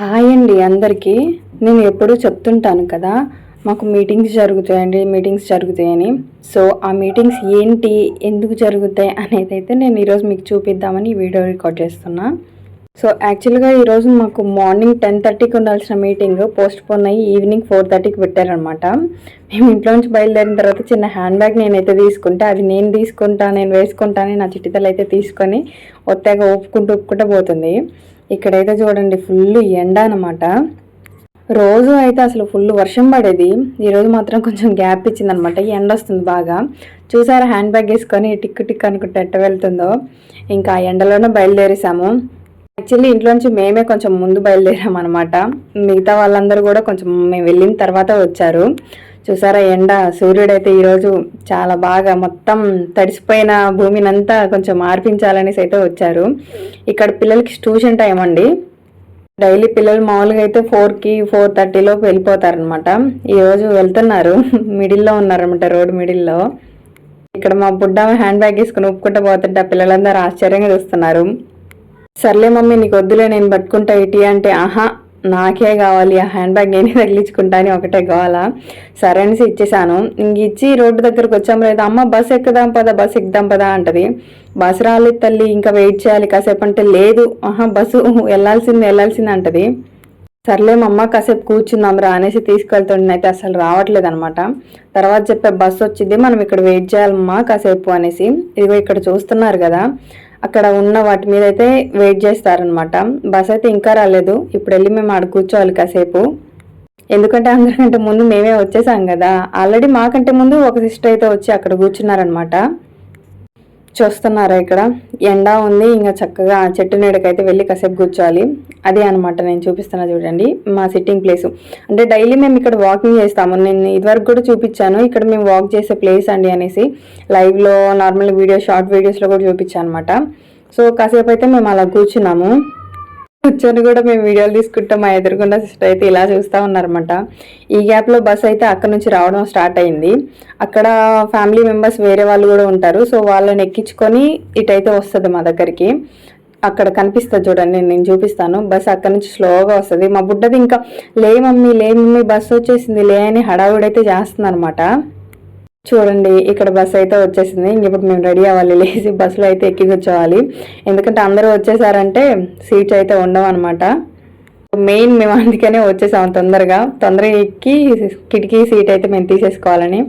Hi అండి అందరికీ. నేను ఎప్పుడూ చెప్తుంటాను కదా మాకు మీటింగ్స్ జరుగుతాయండి మీటింగ్స్ జరుగుతాయని. సో ఆ మీటింగ్స్ ఏంటి ఎందుకు జరుగుతాయి అనేది అయితే నేను ఈరోజు మీకు చూపిద్దామని వీడియో రికార్డ్ చేస్తున్నా. సో యాక్చువల్గా ఈరోజు మాకు మార్నింగ్ టెన్ థర్టీకి ఉండాల్సిన మీటింగ్ పోస్ట్ పోన్ అయ్యి ఈవినింగ్ ఫోర్ థర్టీకి పెట్టారనమాట మేము ఇంట్లో నుంచి బయలుదేరిన తర్వాత చిన్న హ్యాండ్ బ్యాగ్ నేనైతే తీసుకుంటే అది నేను తీసుకుంటా నేను వేసుకుంటానని నా చిట్టితలు అయితే తీసుకొని ఒత్తగా ఒప్పుకుంటూ ఒప్పుకుంటూ పోతుంది. ఇక్కడైతే చూడండి ఫుల్ ఎండ అనమాట రోజు అయితే అసలు ఫుల్ వర్షం పడేది. ఈరోజు మాత్రం కొంచెం గ్యాప్ ఇచ్చింది అనమాట ఎండ వస్తుంది బాగా. చూసారా హ్యాండ్ బ్యాగ్ వేసుకొని టిక్ టిక్ అనుకుంటే ఎట్ట వెళ్తుందో. ఇంకా ఆ ఎండలోనే బయలుదేరేసాము. యాక్చువల్లీ ఇంట్లోంచి మేమే కొంచెం ముందు బయలుదేరాం అనమాట మిగతా వాళ్ళందరూ కూడా కొంచెం మేము వెళ్ళిన తర్వాత వచ్చారు. చూసారా ఎండ సూర్యుడైతే ఈరోజు చాలా బాగా మొత్తం తడిసిపోయిన భూమినంతా కొంచెం మార్పించాలనేసి అయితే వచ్చారు. ఇక్కడ పిల్లలకి ట్యూషన్ టైం అండి. డైలీ పిల్లలు మామూలుగా అయితే ఫోర్కి ఫోర్ థర్టీలోపు వెళ్ళిపోతారనమాట ఈరోజు వెళ్తున్నారు. మిడిల్లో ఉన్నారనమాట రోడ్ మిడిల్లో. ఇక్కడ మా బుడ్డ హ్యాండ్ బ్యాగ్ వేసుకుని ఒప్పుకుంటూ పోతుంటే ఆ పిల్లలందరూ ఆశ్చర్యంగా చూస్తున్నారు. సర్లే మమ్మీ నీకు వద్దులే నేను పట్టుకుంటా ఇటీ అంటే ఆహా నాకే కావాలి ఆ హ్యాండ్ బ్యాగ్ నేనే తగిలించుకుంటా అని ఒకటే కావాలా సరే అనేసి ఇచ్చేసాను. ఇంక ఇచ్చి రోడ్డు దగ్గరకు వచ్చాం లేదా అమ్మ బస్ ఎక్కుదాం పదా బస్ ఎక్కుదాం పదా అంటది. బస్ రాలేదు తల్లి ఇంకా వెయిట్ చేయాలి కాసేపు అంటే లేదు. ఆహా బస్సు వెళ్ళాల్సింది వెళ్ళాల్సింది అంటది. సర్లే మమ్మ కాసేపు కూర్చుందాం రా అనేసి తీసుకెళ్తుండే అయితే అసలు రావట్లేదు అనమాట తర్వాత చెప్పే బస్సు వచ్చింది మనం ఇక్కడ వెయిట్ చేయాలమ్మా కాసేపు అనేసి. ఇదిగో ఇక్కడ చూస్తున్నారు కదా. అక్కడ ఉన్న వాటి మీద అయితే వెయిట్ చేస్తారనమాట బస్ అయితే ఇంకా రాలేదు. ఇప్పుడు వెళ్ళి మేము ఆడ కూర్చోవాలి కాసేపు. ఎందుకంటే అందరికంటే ముందు మేమే వచ్చేసాం కదా. ఆల్రెడీ మాకంటే ముందు ఒక సిస్టర్ అయితే వచ్చి అక్కడ కూర్చున్నారనమాట చూస్తున్నారా ఇక్కడ? ఎండ ఉంది ఇంకా చక్కగా చెట్టు నీడకైతే వెళ్ళి కాసేపు కూర్చోవాలి. అదే అనమాట నేను చూపిస్తున్నా చూడండి మా సిట్టింగ్ ప్లేస్ అంటే డైలీ మేము ఇక్కడ వాకింగ్ చేస్తాము. నేను ఇదివరకు కూడా చూపించాను ఇక్కడ మేము వాక్ చేసే ప్లేస్ అండి అనేసి. లైవ్లో నార్మల్ వీడియో షార్ట్ వీడియోస్లో కూడా చూపించాను అనమాట సో కాసేపు అయితే మేము అలా కూర్చున్నాము. కూర్చొని కూడా మేము వీడియోలు తీసుకుంటాం. మా ఎదురుకుండా సిస్టర్ అయితే ఇలా చూస్తూ ఉన్నారనమాట ఈ గ్యాప్లో బస్ అయితే అక్కడ నుంచి రావడం స్టార్ట్ అయింది. అక్కడ ఫ్యామిలీ మెంబర్స్ వేరే వాళ్ళు కూడా ఉంటారు. సో వాళ్ళని ఎక్కించుకొని ఇటైతే వస్తుంది మా దగ్గరికి. అక్కడ కనిపిస్తుంది చూడండి నేను చూపిస్తాను. బస్ అక్కడ నుంచి స్లోగా వస్తుంది. మా బుడ్డది ఇంకా లే మమ్మీ లే మమ్మీ బస్ వచ్చేసింది లే అని హడావుడైతే చేస్తుంది అనమాట చూడండి ఇక్కడ బస్ అయితే వచ్చేసింది. ఇప్పుడు మేము రెడీ అవ్వాలి. లేచి బస్సులో అయితే ఎక్కి కూర్చోవాలి. ఎందుకంటే అందరూ వచ్చేసారంటే సీట్స్ అయితే ఉండవు అనమాట మెయిన్ మేము అందుకనే వచ్చేసాము తొందరగా. తొందరగా ఎక్కి కిటికీ సీట్ అయితే మేము తీసేసుకోవాలని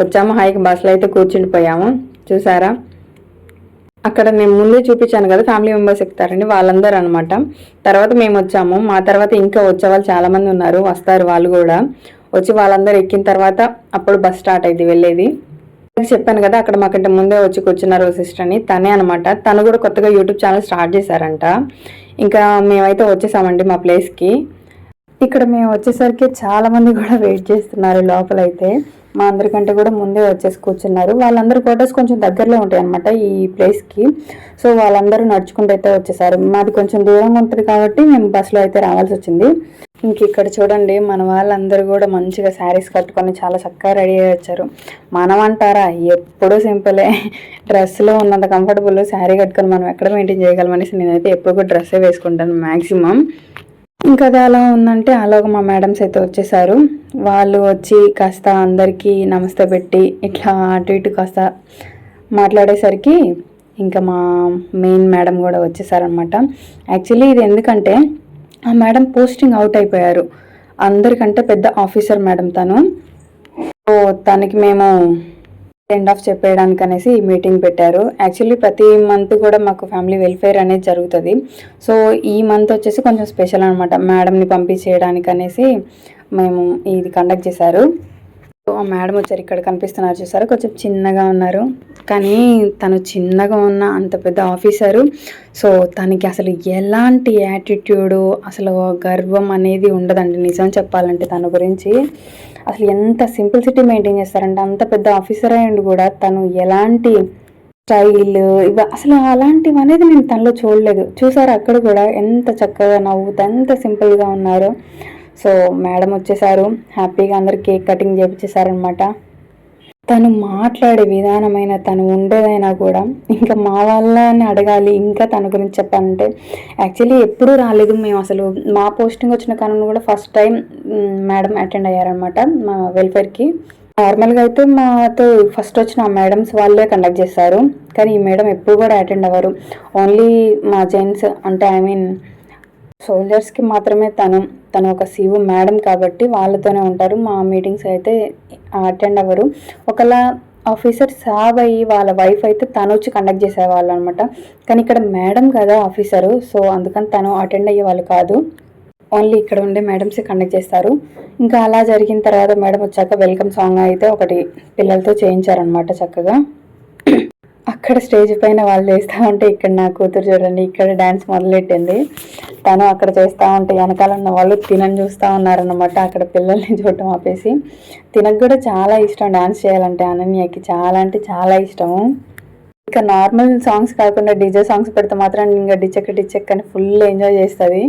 వచ్చాము. హైకి బస్సులో అయితే కూర్చుండిపోయాము చూసారా? అక్కడ నేను ముందే చూపించాను కదా ఫ్యామిలీ మెంబర్స్ ఎక్కుతారండి వాళ్ళందరూ అనమాట తర్వాత మేము వచ్చాము. మా తర్వాత ఇంకా వచ్చే వాళ్ళు చాలామంది ఉన్నారు. వస్తారు వాళ్ళు కూడా. వచ్చి వాళ్ళందరూ ఎక్కిన తర్వాత అప్పుడు బస్ స్టార్ట్ అయింది వెళ్ళేది. చెప్పాను కదా అక్కడ మాకంటే ముందే వచ్చి కూర్చున్నారు సిస్టర్ అని తనే అనమాట తను కూడా కొత్తగా యూట్యూబ్ ఛానల్ స్టార్ట్ చేశారంట. ఇంకా మేమైతే వచ్చేసామండి మా ప్లేస్కి. ఇక్కడ మేము వచ్చేసరికి చాలామంది కూడా వెయిట్ చేస్తున్నారు లోపలైతే. మా అందరికంటే కూడా ముందే వచ్చేసి కూర్చున్నారు. వాళ్ళందరూ ఫొటోస్ కొంచెం దగ్గరలో ఉంటాయి అనమాట ఈ ప్లేస్కి సో వాళ్ళందరూ నడుచుకుంటూ అయితే వచ్చేసారు. మాది కొంచెం దూరంగా ఉంటుంది కాబట్టి మేము బస్సులో అయితే రావాల్సి వచ్చింది. ఇంక ఇక్కడ చూడండి మన వాళ్ళందరూ కూడా మంచిగా శారీస్ కట్టుకొని చాలా చక్కగా రెడీ అయ్యి వచ్చారు. మనం అంటారా ఎప్పుడూ సింపులే డ్రెస్లో ఉన్నంత కంఫర్టబుల్ శారీ కట్టుకొని మనం ఎక్కడ మెయింటైన్ చేయగలమనేసి నేనైతే ఎప్పుడు కూడా డ్రెస్సే వేసుకుంటాను మ్యాక్సిమం ఇంకా అది అలా ఉందంటే అలాగ మా మేడమ్స్ అయితే వచ్చేసారు. వాళ్ళు వచ్చి కాస్త అందరికీ నమస్తే పెట్టి ఇట్లా అటు ఇటు కాస్త మాట్లాడేసరికి ఇంకా మా మెయిన్ మేడం కూడా వచ్చేసారనమాట యాక్చువల్లీ ఇది ఎందుకంటే ఆ మేడం పోస్టింగ్ అవుట్ అయిపోయారు. అందరికంటే పెద్ద ఆఫీసర్ మేడం తను. సో తనకి మేము ఎండ్ ఆఫ్ చెప్పేయడానికి అనేసి ఈ మీటింగ్ పెట్టారు. యాక్చువల్లీ ప్రతి మంత్ కూడా మాకు ఫ్యామిలీ వెల్ఫేర్ అనేది జరుగుతుంది. సో ఈ మంత్ వచ్చేసి కొంచెం స్పెషల్ అనమాట మేడంని పంపించేయడానికి అనేసి మేము ఇది కండక్ట్ చేశారు. ఆ మేడం వచ్చారు ఇక్కడ కనిపిస్తున్నారు చూసారు? కొంచెం చిన్నగా ఉన్నారు. కానీ తను చిన్నగా ఉన్న అంత పెద్ద ఆఫీసరు సో తనకి అసలు ఎలాంటి యాటిట్యూడు అసలు గర్వం అనేది ఉండదండి. నిజం చెప్పాలంటే తన గురించి. అసలు ఎంత సింప్లిసిటీ మెయింటైన్ చేస్తారంటే అంత పెద్ద ఆఫీసర్ అయ్యండి కూడా తను ఎలాంటి స్టైల్ ఇవ అసలు అలాంటివి అనేది నేను తనలో చూడలేదు. చూసారు అక్కడ కూడా ఎంత చక్కగా నవ్వుతా ఎంత సింపుల్గా ఉన్నారు. సో మేడం వచ్చేసారు. హ్యాపీగా అందరు కేక్ కటింగ్ చేపించేశారనమాట తను మాట్లాడే విధానమైన తను ఉండేదైనా కూడా ఇంకా మా వాళ్ళని అడగాలి ఇంకా తన గురించి చెప్పాలంటే యాక్చువల్లీ ఎప్పుడూ రాలేదు. మేము అసలు మా పోస్టింగ్ వచ్చిన కారణం కూడా ఫస్ట్ టైం మేడం అటెండ్ అయ్యారనమాట మా వెల్ఫేర్కి. నార్మల్గా అయితే మాతో ఫస్ట్ వచ్చిన మేడమ్స్ వాళ్ళే కండక్ట్ చేస్తారు కానీ ఈ మేడం ఎప్పుడు కూడా అటెండ్ అవ్వరు. ఓన్లీ మా జెంట్స్ అంటే ఐ మీన్ సోల్జర్స్కి మాత్రమే తను తను ఒక సీఓ మేడం కాబట్టి వాళ్ళతోనే ఉంటారు. మా మీటింగ్స్ అయితే అటెండ్ అవ్వరు. ఒకలా ఆఫీసర్ సాబ్ అయ్యి వాళ్ళ వైఫ్ అయితే తను వచ్చి కండక్ట్ చేసేవాళ్ళు అనమాట కానీ ఇక్కడ మేడం కదా ఆఫీసరు సో అందుకని తను అటెండ్ అయ్యే వాళ్ళు కాదు. ఓన్లీ ఇక్కడ ఉండే మేడమ్స్ కండక్ట్ చేస్తారు. ఇంకా అలా జరిగిన తర్వాత మేడం వచ్చాక వెల్కమ్ సాంగ్ అయితే ఒకటి పిల్లలతో చేయించారనమాట చక్కగా. అక్కడ స్టేజ్ పైన వాళ్ళు చేస్తూ ఉంటే ఇక్కడ నా కూతురు చూడండి ఇక్కడ డ్యాన్స్ మొదలెట్టింది. తను అక్కడ చేస్తూ ఉంటే వెనకాల ఉన్న వాళ్ళు తినని చూస్తూ ఉన్నారనమాట అక్కడ పిల్లల్ని చూడటం ఆపేసి. తినకు కూడా చాలా ఇష్టం డ్యాన్స్ చేయాలంటే అనన్యకి. చాలా అంటే చాలా ఇష్టము. ఇంకా నార్మల్ సాంగ్స్ కాకుండా డీజే సాంగ్స్ పెడితే మాత్రం ఇంకా డిచెక్ డిచెక్ అని ఫుల్ ఎంజాయ్ చేస్తుంది.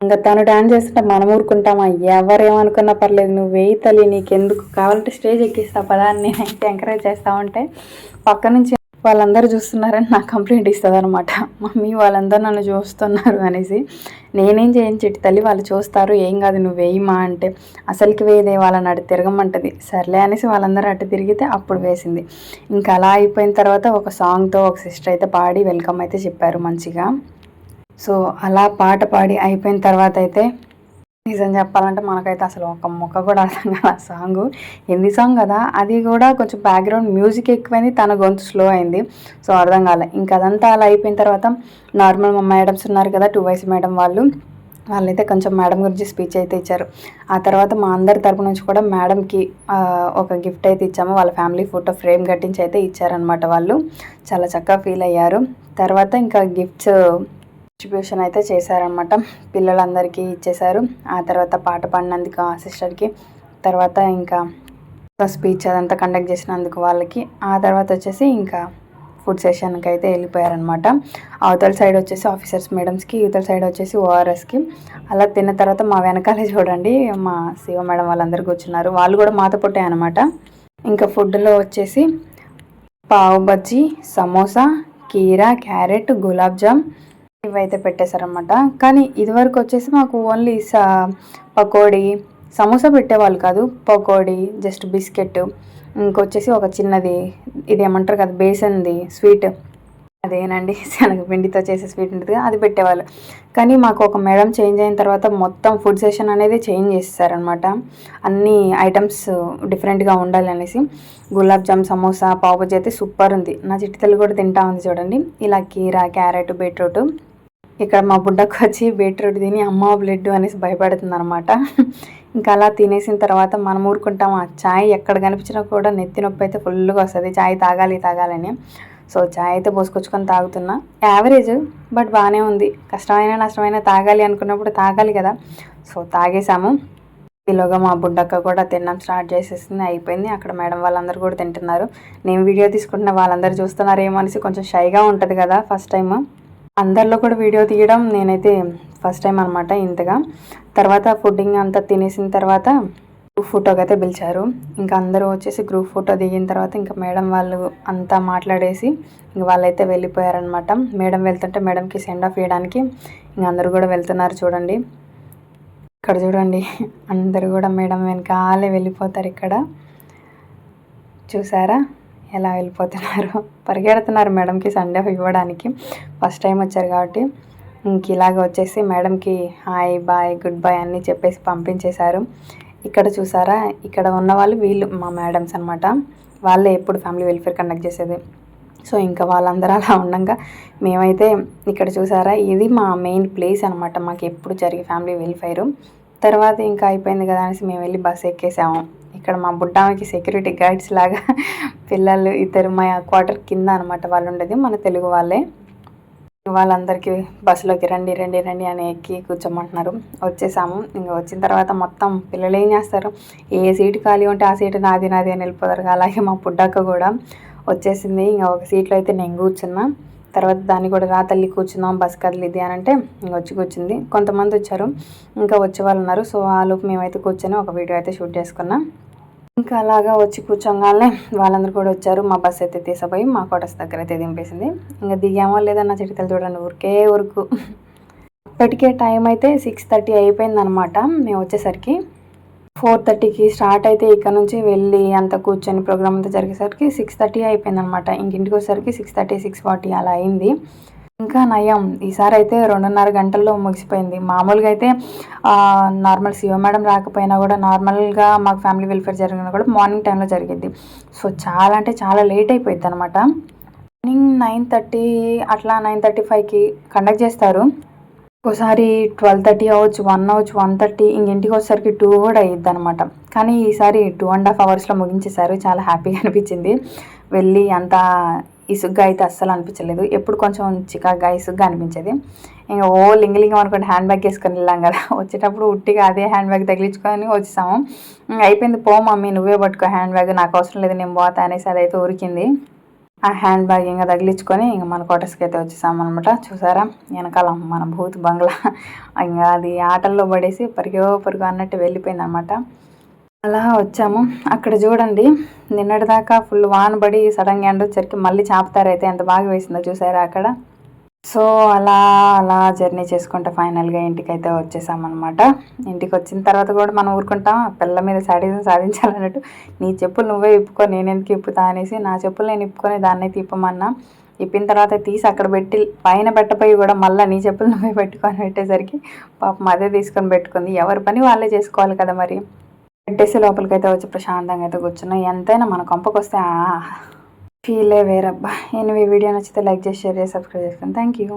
ఇంకా తను డాన్స్ చేస్తుంటే మనం ఊరుకుంటామా? ఎవరేమనుకున్నా పర్లేదు నువ్వు వేయి తల్లి నీకెందుకు? కావాలంటే స్టేజ్ ఎక్కిస్తా పదా అని నేనైతే ఎంకరేజ్ చేస్తా ఉంటే పక్క నుంచి వాళ్ళందరూ చూస్తున్నారని నాకు కంప్లైంట్ ఇస్తుంది అనమాట మమ్మీ వాళ్ళందరూ నన్ను చూస్తున్నారు అనేసి. నేనేం చేయను చెట్టు తల్లి వాళ్ళు చూస్తారు ఏం కాదు నువ్వు వేయమా అంటే. అసలుకి వేయదే వాళ్ళని అటు తిరగమంటది. సర్లే అనేసి వాళ్ళందరూ అటు తిరిగితే అప్పుడు వేసింది. ఇంకా అలా అయిపోయిన తర్వాత ఒక సాంగ్తో ఒక సిస్టర్ అయితే పాడి వెల్కమ్ అయితే చెప్పారు మంచిగా. సో అలా పాట పాడి అయిపోయిన తర్వాత అయితే నిజం చెప్పాలంటే మనకైతే అసలు ఒక మొక్క కూడా అర్థం కాదు సాంగ్. హిందీ సాంగ్ కదా? అది కూడా కొంచెం బ్యాక్గ్రౌండ్ మ్యూజిక్ ఎక్కువైంది తన గొంతు స్లో అయింది. సో అర్థం కాలే. ఇంకా అదంతా అలా అయిపోయిన తర్వాత నార్మల్ మా మేడమ్స్ ఉన్నారు కదా టూ వైస్ మేడం వాళ్ళు. వాళ్ళైతే కొంచెం మేడం గురించి స్పీచ్ అయితే ఇచ్చారు. ఆ తర్వాత మా అందరి తరపు నుంచి కూడా మేడంకి ఒక గిఫ్ట్ అయితే ఇచ్చాము. వాళ్ళ ఫ్యామిలీ ఫోటో ఫ్రేమ్ కట్టించి అయితే ఇచ్చారనమాట వాళ్ళు. చాలా చక్కగా ఫీల్ అయ్యారు. తర్వాత ఇంకా గిఫ్ట్స్ డిస్ట్రిబ్యూషన్ అయితే చేశారనమాట పిల్లలందరికీ ఇచ్చేశారు. ఆ తర్వాత పాట పాడినందుకు ఆ సిస్టర్కి తర్వాత ఇంకా స్పీచ్ అదంతా కండక్ట్ చేసినందుకు వాళ్ళకి ఆ తర్వాత వచ్చేసి ఇంకా ఫుడ్ సెషన్కి అయితే వెళ్ళిపోయారనమాట అవతల సైడ్ వచ్చేసి ఆఫీసర్స్ మేడమ్స్కి ఇవతల సైడ్ వచ్చేసి ఓఆర్ఎస్కి. అలా తిన్న తర్వాత మా వెనకాలే చూడండి మా శివ మేడం వాళ్ళందరూ కూర్చున్నారు. వాళ్ళు కూడా మాతో పుట్టాయి అనమాట ఇంకా ఫుడ్లో వచ్చేసి పావు బజ్జీ సమోసా కీరా క్యారెట్ గులాబ్ జామ్ ఇవైతే పెట్టేశారనమాట కానీ ఇదివరకు వచ్చేసి మాకు ఓన్లీ సా పకోడీ సమోసా పెట్టేవాళ్ళు కాదు. పకోడీ జస్ట్ బిస్కెట్ ఇంకొచ్చేసి ఒక చిన్నది ఇది ఏమంటారు కదా బేసన్ది స్వీట్. అదేనండి శనగపిండితో చేసే స్వీట్ ఉంటుంది అది పెట్టేవాళ్ళు. కానీ మాకు ఒక మేడం చేంజ్ అయిన తర్వాత మొత్తం ఫుడ్ సెషన్ అనేది చేంజ్ చేసేసారనమాట అన్ని ఐటమ్స్ డిఫరెంట్గా ఉండాలి అనేసి గులాబ్ జామ్ సమోసా పావుబజ్జీ అయితే సూపర్ ఉంది. నా చిట్టితల్లి కూడా తింటా ఉంది చూడండి. ఇలా కీరా క్యారెట్ బీట్రూట్. ఇక్కడ మా బుడ్డకు వచ్చి బీట్రూట్ తిని అమ్మ బ్లడ్ అనేసి భయపడుతుంది అనమాట ఇంకా అలా తినేసిన తర్వాత మనం ఊరుకుంటాం ఆ ఛాయ్ ఎక్కడ కనిపించినా కూడా నెత్తి నొప్పి అయితే ఫుల్గా వస్తుంది. ఛాయ్ తాగాలి తాగాలని. సో ఛాయ్ అయితే పోసుకొచ్చుకొని తాగుతున్నా. యావరేజ్ బట్ బాగానే ఉంది. కష్టమైన నష్టమైన తాగాలి అనుకున్నప్పుడు తాగాలి కదా. సో తాగేసాము ఈలోగా మా బుడ్డక్క కూడా తినడం స్టార్ట్ చేసేసింది. అయిపోయింది. అక్కడ మేడం వాళ్ళందరూ కూడా తింటున్నారు. నేను వీడియో తీసుకుంటున్న వాళ్ళందరూ చూస్తున్నారేమో అనేసి కొంచెం షైగా ఉంటుంది కదా ఫస్ట్ టైం అందరిలో కూడా వీడియో తీయడం నేనైతే ఫస్ట్ టైం అనమాట ఇంతగా. తర్వాత ఫుడ్డింగ్ అంతా తినేసిన తర్వాత గ్రూప్ ఫోటోకి అయితే పిలిచారు. ఇంకా అందరూ వచ్చేసి గ్రూప్ ఫోటో దిగిన తర్వాత ఇంకా మేడం వాళ్ళు అంతా మాట్లాడేసి ఇంక వాళ్ళైతే వెళ్ళిపోయారనమాట మేడం వెళ్తుంటే మేడంకి సెండ్ ఆఫ్ ఇవ్వడానికి ఇంక అందరూ కూడా వెళ్తున్నారు చూడండి. ఇక్కడ చూడండి అందరూ కూడా మేడం వెనకాలే వెళ్ళిపోతారు ఇక్కడ. చూసారా? ఎలా వెళ్ళిపోతున్నారు? పరిగెడుతున్నారు మేడంకి సండే ఇవ్వడానికి. ఫస్ట్ టైం వచ్చారు కాబట్టి ఇంక ఇలాగ వచ్చేసి మేడంకి హాయ్ బాయ్ గుడ్ బాయ్ అన్నీ చెప్పేసి పంపించేశారు. ఇక్కడ చూసారా? ఇక్కడ ఉన్న వాళ్ళు వీళ్ళు మా మేడమ్స్ అనమాట వాళ్ళే ఎప్పుడు ఫ్యామిలీ వెల్ఫేర్ కండక్ట్ చేసేది. సో ఇంకా వాళ్ళందరూ అలా ఉండగా మేమైతే ఇక్కడ చూసారా? ఇది మా మెయిన్ ప్లేస్ అనమాట మాకు ఎప్పుడు జరిగే ఫ్యామిలీ వెల్ఫేరు తర్వాత ఇంకా అయిపోయింది కదా అనేసి మేము వెళ్ళి బస్ ఎక్కేసాము. ఇక్కడ మా బుడ్డామకి సెక్యూరిటీ గైడ్స్ లాగా పిల్లలు ఇద్దరు మా క్వార్టర్ కింద అనమాట వాళ్ళు ఉండేది మన తెలుగు వాళ్ళే. వాళ్ళందరికీ బస్సులోకి రండి రండి రండి అని ఎక్కి కూర్చోమంటున్నారు. వచ్చేసాము. ఇంకా వచ్చిన తర్వాత మొత్తం పిల్లలు ఏం చేస్తారు? ఏ సీటు ఖాళీ ఉంటే ఆ సీటు నాది నాది అని వెళ్ళిపోతారు. అలాగే మా పుడ్డాక కూడా వచ్చేసింది. ఇంకా ఒక సీట్లో అయితే నేను కూర్చున్నా. తర్వాత దాన్ని కూడా రా తల్లి కూర్చుందాం బస్ కదిలిద్ది అని అంటే ఇంకా వచ్చి కూర్చుంది. కొంతమంది వచ్చారు. ఇంకా వచ్చే వాళ్ళు ఉన్నారు. సో ఆ లోపు మేమైతే కూర్చొని ఒక వీడియో అయితే షూట్ చేసుకున్నాం. ఇంకా అలాగా వచ్చి కూర్చోగానే వాళ్ళందరూ కూడా వచ్చారు. మా బస్ అయితే తీసపోయి మా కోటస్ దగ్గర అయితే దింపేసింది. ఇంకా దిగామో నా చిటికలు చూడండి ఊరికే ఊరుకు. ఇప్పటికే టైం అయితే సిక్స్ థర్టీ అయిపోయింది అనమాట మేము వచ్చేసరికి ఫోర్ థర్టీకి స్టార్ట్ అయితే ఇక్కడ నుంచి వెళ్ళి అంత కూర్చొని ప్రోగ్రామ్ అంతా జరిగేసరికి సిక్స్ థర్టీ అయిపోయింది అనమాట ఇంటికి వచ్చేసరికి సిక్స్ థర్టీ సిక్స్ ఫార్టీ అలా అయింది. ఇంకా నయం. ఈసారి అయితే రెండున్నర గంటల్లో ముగిసిపోయింది. మామూలుగా అయితే నార్మల్ సిఓ మేడం రాకపోయినా కూడా నార్మల్గా మాకు ఫ్యామిలీ వెల్ఫేర్ జరిగినా కూడా మార్నింగ్ టైంలో జరిగింది సో చాలా అంటే చాలా లేట్ అయిపోయింది అనమాట మార్నింగ్ నైన్ థర్టీ అట్లా నైన్ థర్టీ ఫైవ్కి కండక్ట్ చేస్తారు. ఒకసారి ట్వెల్వ్ థర్టీ అవ్వచ్చు వన్ అవ్వచ్చు వన్ థర్టీ ఇంటికి వచ్చేసరికి టూ కూడా అయ్యిద్ది అనమాట కానీ ఈసారి టూ అండ్ హాఫ్ అవర్స్లో ముగించేశారు చాలా హ్యాపీగా అనిపించింది. వెళ్ళి అంతా ఇసుగ్గా అయితే అస్సలు అనిపించలేదు. ఎప్పుడు కొంచెం చికాగ్గా ఇసుగ్గా అనిపించేది. ఇంకా ఓ లింగలింగం అనుకోండి హ్యాండ్ బ్యాగ్ వేసుకొని వెళ్ళాం కదా. వచ్చేటప్పుడు ఉట్టిగా అదే హ్యాండ్ బ్యాగ్ తగిలించుకొని వచ్చేసాము. అయిపోయింది పో మమ్మీ నువ్వే పట్టుకో హ్యాండ్ బ్యాగ్ నాకు అవసరం లేదు నేను పోతా అనేసి అదైతే ఉరికింది. ఆ హ్యాండ్ బ్యాగ్ ఇంకా తగిలించుకొని ఇంకా మన క్వార్టర్స్కి అయితే వచ్చేసామన్నమాట చూసారా? వెనకాల మన భూత్ బంగ్లా. ఇంకా అది ఆటల్లో పడేసి పరిగో పరుగు అన్నట్టు వెళ్ళిపోయింది అనమాట అలా వచ్చాము. అక్కడ చూడండి నిన్నటిదాకా ఫుల్ వాన్ పడి సడన్గా ఎండ వచ్చరికి మళ్ళీ చాపుతారైతే ఎంత బాగా వేసిందో చూసారా అక్కడ? సో అలా అలా జర్నీ చేసుకుంటే ఫైనల్గా ఇంటికి అయితే వచ్చేసామన్నమాట. ఇంటికి వచ్చిన తర్వాత కూడా మనం ఊరుకుంటాం పిల్ల మీద సాడీజం సాధించాలన్నట్టు. నీ చెప్పులు నువ్వే ఇప్పుకో నేను ఎందుకు ఇప్పుతా అనేసి నా చెప్పులు నేను ఇప్పుకొని దాన్ని తిప్పమన్నా ఇప్పిన తర్వాత తీసి అక్కడ పెట్టి పైన పెట్టపోయి కూడా మళ్ళీ నీ చెప్పులు నువ్వే పెట్టుకొని పెట్టేసరికి పాపం అదే తీసుకొని పెట్టుకుంది. ఎవరి పని వాళ్ళే చేసుకోవాలి కదా మరి. పెట్టేసి లోపలికి అయితే వచ్చి ప్రశాంతంగా అయితే కూర్చున్నాం. ఎంతైనా మన కొంపకు వస్తే ఫీలే వేరబ్బా. ఎనివే వీడియో నచ్చితే లైక్ చేసి షేర్ చేసి సబ్స్క్రైబ్ చేసుకుని. Thank you